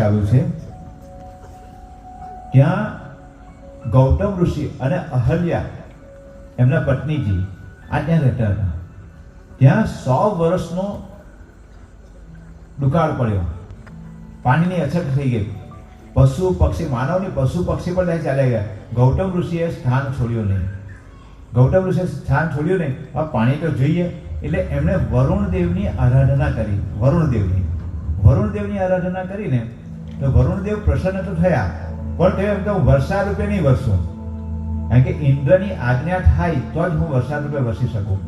ચાલુ છે. ત્યાં ગૌતમ ઋષિ અને અહલ્યા એમના પત્નીજી આ ત્યાં રહેતા હતા. ત્યાં સો વર્ષનો દુકાળ પડ્યો. પાણીની અછત થઈ ગઈ. પશુ પક્ષી, માનવની પશુ પક્ષી પણ ત્યાં ચાલ્યા ગયા. ગૌતમ ઋષિએ સ્થાન છોડ્યું નહીં. ગૌતમ ઋષિએ સ્થાન છોડ્યું નહીં. આ પાણી તો જોઈએ. એટલે એમણે વરુણ દેવની આરાધના કરી. વરુણ દેવની વરુણ દેવની આરાધના કરીને તો વરુણદેવ પ્રસન્ન તો થયા, પણ તે એમ કે હું વર્ષા રૂપે નહીં વરસું. કારણ કે ઇન્દ્રની આજ્ઞા થાય તો જ હું વર્ષા રૂપે વસી શકું.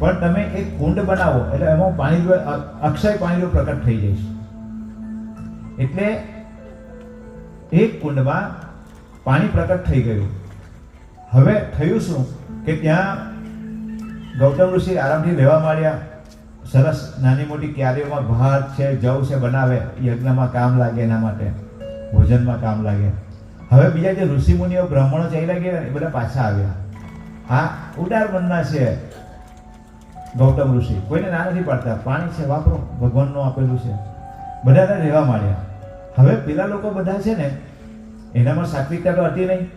પણ તમે એક કુંડ બનાવો, એટલે એમાં પાણી અક્ષય પાણી પ્રકટ થઈ જઈશ. એટલે એક કુંડમાં પાણી પ્રકટ થઈ ગયું. હવે થયું શું કે ત્યાં ગૌતમ ઋષિ આરામથી રહેવા માંડ્યા. સરસ નાની મોટી ક્યારીઓમાં ભાત છે, જવ છે, બનાવે યજ્ઞમાં કામ લાગે એના માટે, ભોજનમાં કામ લાગે. હવે બીજા જે ઋષિમુનિઓ, બ્રાહ્મણો ચાલ્યા ગયા એ બધા પાછા આવ્યા. આ ઉદાર મનના છે ગૌતમ ઋષિ. કોઈને ના નથી પાડતા. પાણી છે, વાપરો, ભગવાનનું આપેલું છે. બધાને રહેવા માંડ્યા. હવે પેલા લોકો બધા છે ને, એનામાં સાત્વિકતા તો હતી નહીં.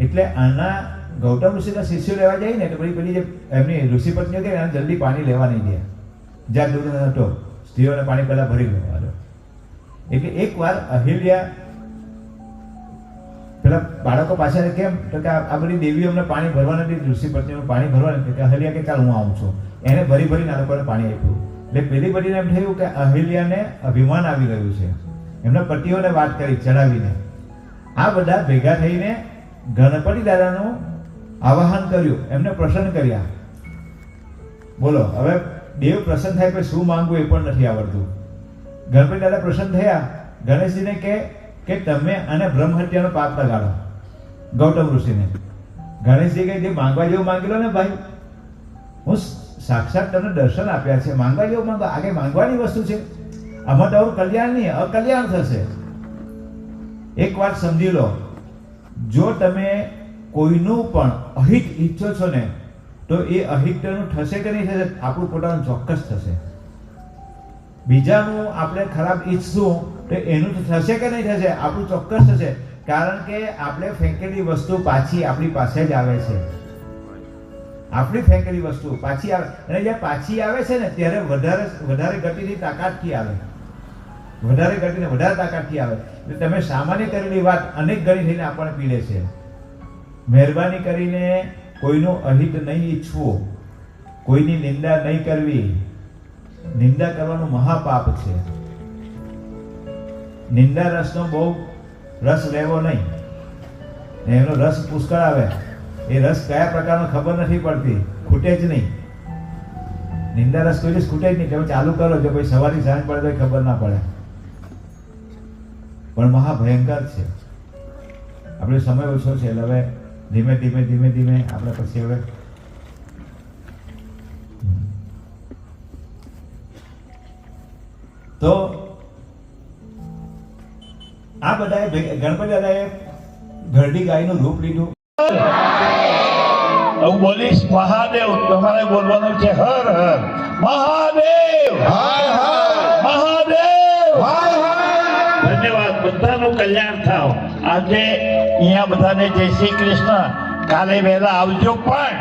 એટલે આના ગૌતમ ઋષિના શિષ્યો લેવા જાય ને તો પછી પેલી જે એમની ઋષિ પત્નીઓ કે એને જલ્દી પાણી લેવા નહીં દે. જ્યાં દૂર હતો. સ્ત્રીઓને પાણી પહેલાં ભરી લેવાનું એટલે એકવાર અહિલ્યા પેલા બાળકો પાછળ કેમ? તો કે આ બધી દેવીઓ અમને પાણી ભરવા નથી ઋષિ પત્નીઓનું પાણી ભરવા નથી. કે અહિલ્યા કે ચાલ હું આવું છું. એને ભરી ભરીને આ લોકોને પાણી આપ્યું. એટલે પેલી બધીને એમ થયું કે અહિલ્યાને અભિમાન આવી ગયું છે. એમના પતિઓને વાત કરી ચડાવીને. આ બધા ભેગા થઈને ગણપતિ દાદાનું આવાહન કર્યું. એમને પ્રસન્ન કર્યા. બોલો, હવે દેવ પ્રસન્ન થાય પછી શું માંગવું એ પણ નથી આવડતું. ગણપતિ દાદા પ્રસન્ન થયા. ગણેશજીને કે કે તમે અને બ્રહ્મ હત્યાનો પાપ લગાડો. ગૌતમ ઋષિને. ગણેશજી કે જે માંગવા જેવું માંગી લો ને ભાઈ? હું સાક્ષાત તમને દર્શન આપ્યા છે. માંગવા જેવું માંગો. આગે માંગવાની વસ્તુ છે. આમાં તમારું કલ્યાણ નહીં, અકલ્યાણ થશે. એક વાત સમજી લો. જો તમે કોઈનું પણ અહિત ઈચ્છો છો ને તો એ અહિતનું થશે કે નહીં થશે? આપણું પોતાનું ચોક્કસ થશે. બીજાનું આપણે ખરાબ ઈચ્છશું તો એનું થશે કે નહીં થશે? આપણું ચોક્કસ થશે. કારણ કે આપણે ફેંકેલી વસ્તુ પાછી આપણી પાસે જ આવે છે. આપણી ફેંકેલી વસ્તુ પાછી આવે. અને જ્યારે પાછી આવે છે ને, ત્યારે વધારે વધારે ગતિની તાકાતથી આવે. વધારે ગતિને વધારે તાકાતથી આવે. એટલે તમે સામાન્ય કરેલી વાત અનેક ગણી થઈને આપણને પીડે છે. મહેરબાની કરીને કોઈનું અહિત નહીં ઈચ્છવું, કોઈની નિંદા નહીં કરવી, નિંદા કરવાનું મહાપાપ છે. નિંદા રસનો બહુ રસ લેવો નહીં. એનો રસ પુષ્કળ આવે. એ રસ કયા પ્રકારનો ખબર નથી પડતી, ખૂટે જ નહીં. નિંદા રસ કોઈ દિવસ ખૂટે જ નહીં. તમે ચાલુ કરો, જો ભાઈ સવારની સાંજ પડે તો ખબર ના પડે. પણ મહાભયંકર છે. આપણે સમય ઓછો છે, એટલે હવે ધીમે ધીમે ધીમે ધીમે. આપણે પછી હવે તો આ બધાએ ગણપતિ દાદાએ ઘરડી ગાયનું રૂપ લીધું. હું બોલીશ મહાદેવ તમારે બોલવાનું છે. હર હર. મહાદેવ! મહાદેવ! ધન્યવાદ બધાનું કલ્યાણ થાવ. આજે અહીંયા બધાને જય શ્રી કૃષ્ણ. કાલે વહેલા આવજો પણ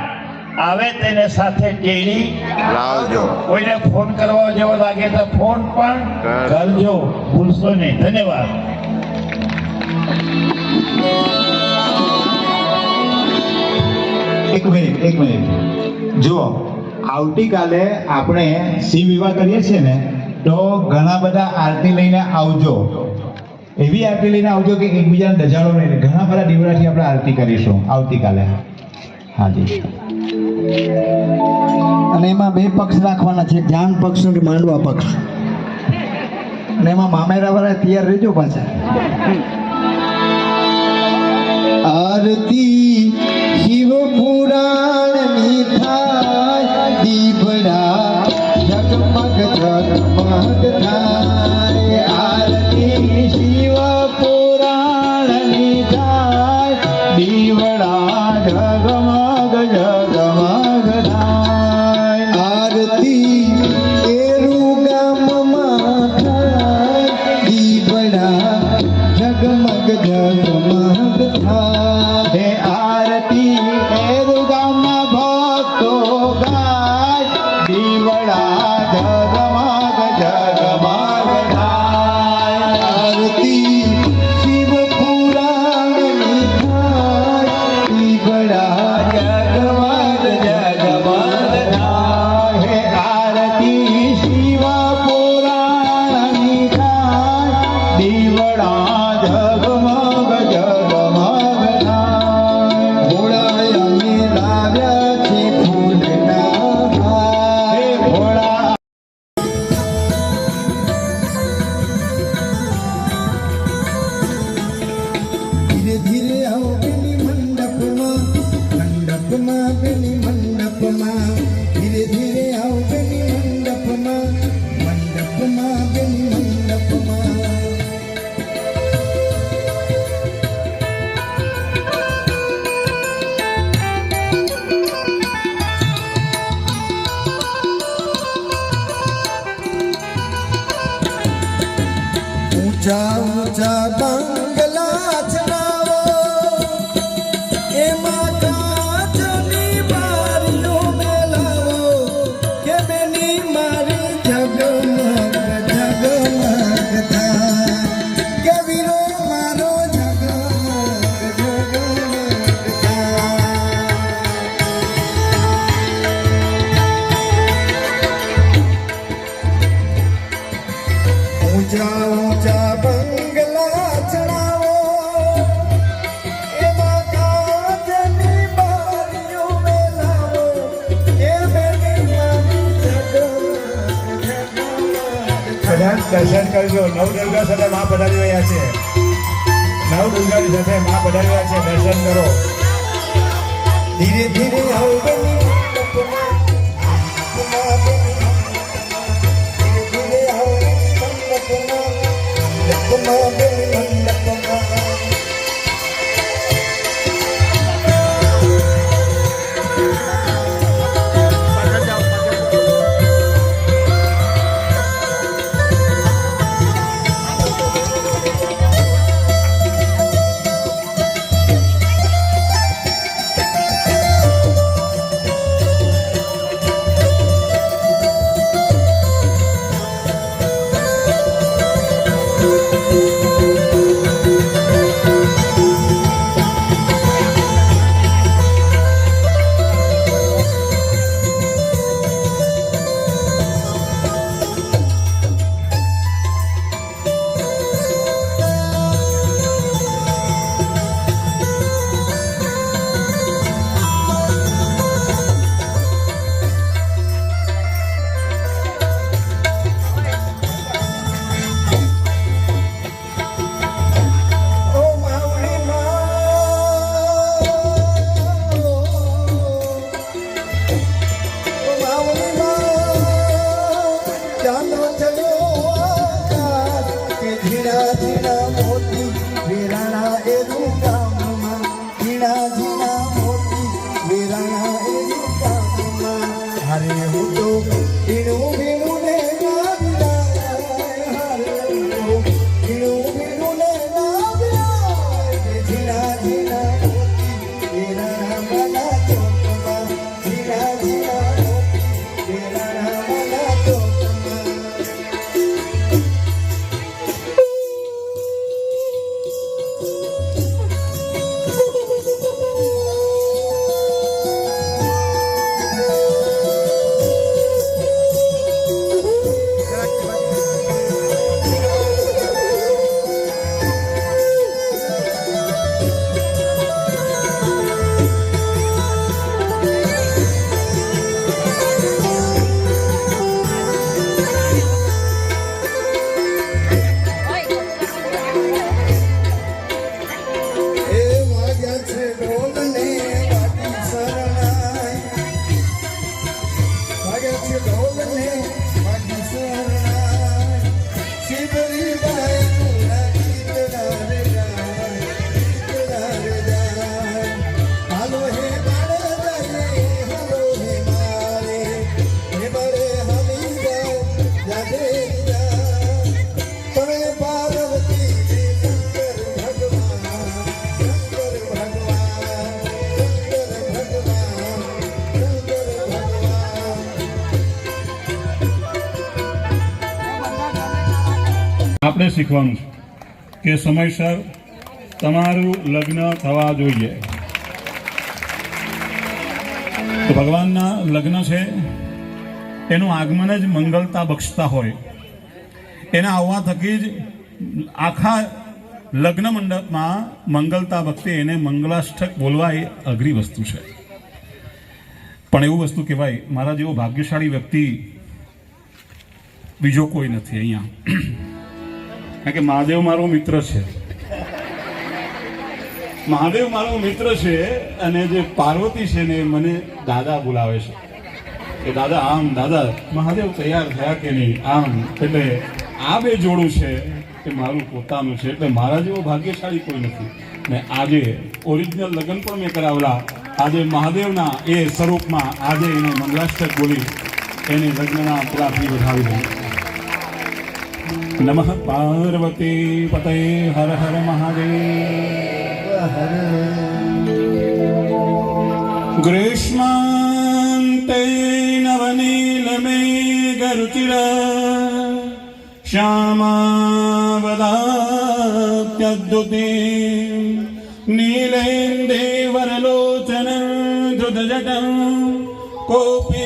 આવે તેને સાથે ટેડી લાવજો. કોઈને ફોન કરવા જેવો લાગે તો ફોન પણ કરજો. ભૂલશો નહીં. ધન્યવાદ. એક મિનિટ એક મિનિટ. જુઓ આવતીકાલે આપણે શિવ વિવાહ કરીએ છીએ ને તો ઘણા બધા આરતી લઈને આવજો. એવી આરતી લઈને આવજો કે એકબીજાને દજાડો નહીં. ઘણા બધા દીવડાથી આપણે આરતી કરીશું આવતીકાલે. હાજી. અને એમાં બે પક્ષ રાખવાના છે જ્ઞાન પક્ષ અને માંડવા પક્ષ. અને એમાં મામેરા વાળા તૈયાર રહેજો પાછા. આરતી થાય ઊંચા બંગલા ચડાવો એમાં કાચની બારીઓ મેલાવો. કે બેની મારી જગમગ જગમગ થાય. કે મારો જગમગ જગમગ થાય. ઊંચા ઊંચા દર્શન કરજો. નવ દુર્ગા સાથે માં પધારી રહ્યા છે. નવ દુર્ગાની સાથે માં પધારી રહ્યા છે. દર્શન કરો. ધીરે ધીરે આવો શીખવાનું છે. કે સમયસર તમારું લગ્ન થવા જોઈએ. તો ભગવાનના લગ્ન છે, એનું આગમન જ મંગલતા બક્ષતા હોય. એના આવવા થકી જ આખા લગ્ન મંડપમાં મંગલતા વખતે એને મંગલાષ્ટક બોલવા એ અઘરી વસ્તુ છે. પણ એવું વસ્તુ કહેવાય, મારા જેવો ભાગ્યશાળી વ્યક્તિ બીજો કોઈ નથી અહીંયા. કારણ કે મહાદેવ મારો મિત્ર છે. મહાદેવ મારો મિત્ર છે અને જે પાર્વતી છે ને મને દાદા બોલાવે છે. કે દાદા, આમ, દાદા, મહાદેવ તૈયાર થયા કે નહીં? આમ, એટલે આ બે જોડું છે એ મારું પોતાનું છે. એટલે મારા જેવો ભાગ્યશાળી કોઈ નથી. ને આજે ઓરિજિનલ લગ્ન પણ મેં કરાવેલા. આજે મહાદેવના એ સ્વરૂપમાં આજે એને મંગલાષ્ટક બોલી એને લગ્નના પ્રાપ્તિ વધાવી नमः पार्वती पतये हर हर महादेव। हर ग्रीष्मान्ते नवनीलमे गरुचिरा श्यामावदात्युती नीलैन्देवनलोचन धृतजटम् कोऽपि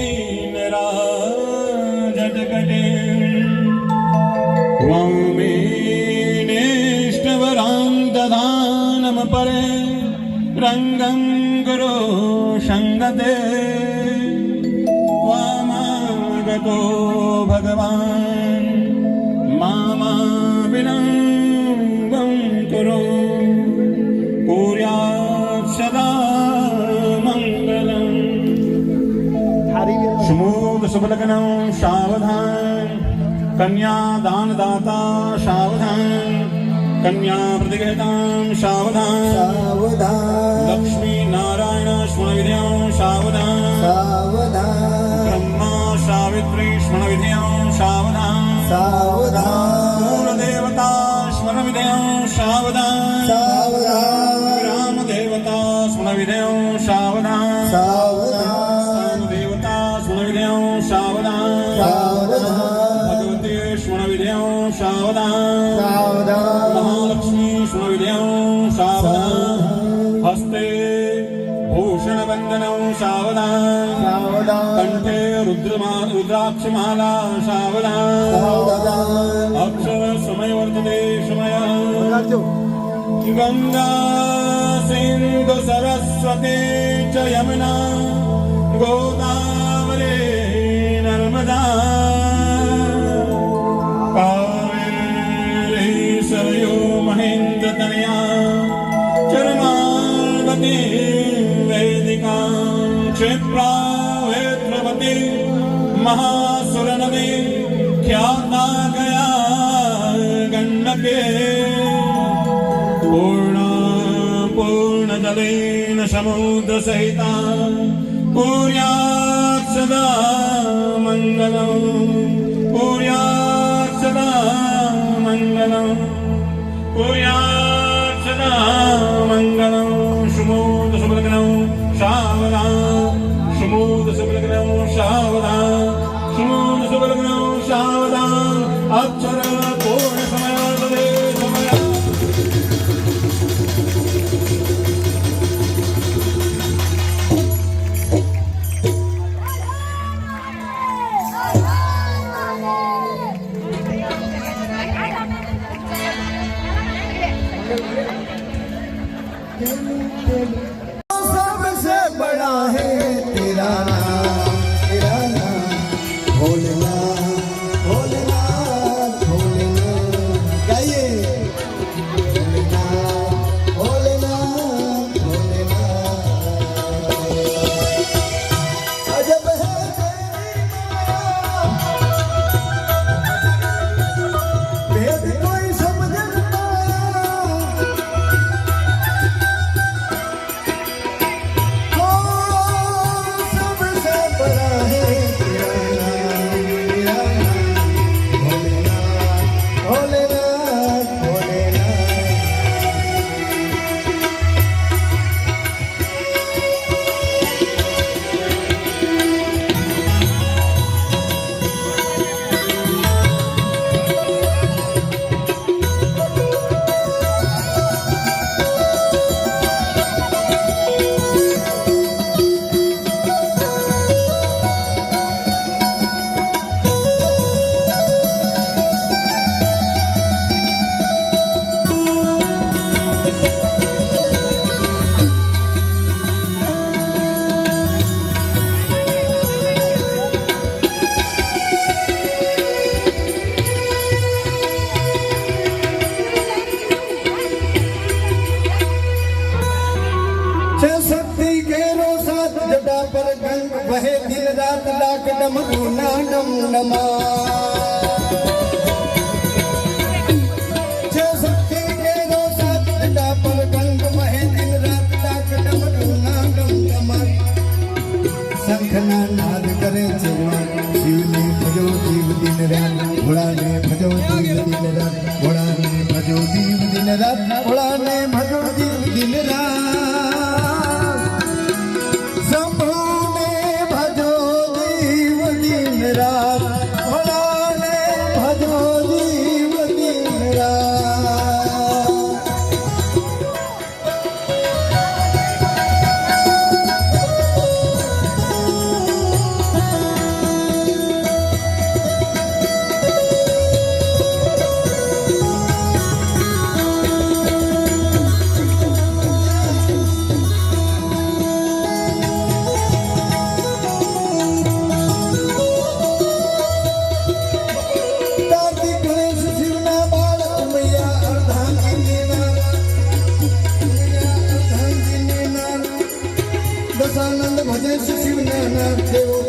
તો ભગવાન મામા વિલંબમ કરો પૂર્યા સદા મંગલમ સુમોદ સુબલગ્નમ સાવધાન કન્યા દાનદાતા સાવધાન કન્યા પ્રતિગતામ સાવધાન સાવધાન લક્ષ્મી નારાયણ સ્વામિધ્યામ સાવધાન पवित्रैष्मणविधेयं सावधां सावधां मूलदेवता स्मरणविधेयं सावधां सावधां ग्रामदेवता स्मरणविधेयं सावधां सावधां देवता स्मरणविधेयं सावधां सावधां भगवते स्मरणविधेयं सावधां सावधां महालक्ष्मी स्मरणविधेयं सावधां वन्दनं सावदा सावदा कण्ठे रुद्रमा रुद्राक्षमाला सावदा अक्षर समय वर्तते समयः गङ्गा सिन्धु सरस्वती च यमुना गोदावरे नर्मदा कावेरे सरयो महेन्द्रतनया चरणार्वती महासुरनले ख्याता गया गण्डपे पूर्ण पूर्णजलेन समौ दसहिता पूयाक्षदा मङ्गलम् पूयाक्षदा मङ्गलम् सदा मङ्गलम् છે શક્તિ ઘેરો સાથ જટા પર ગંગ વહે દિલ રાત ડાક ડમ ધૂના ડમ ડમા છે શક્તિ ઘેરો સાથ જટા પર ગંગ વહે દિલ રાત ડાક ડમ ધૂના ડમ ડમા શંખના નાદ કરે છે શિવને ભજો જીવ દિન રાત ભોળાને ભજો જીવ દિન રાત ભોળાને ભજો જીવ દિન રાત ભોળાને ભજો જીવ દિન રાત શિવના નાથ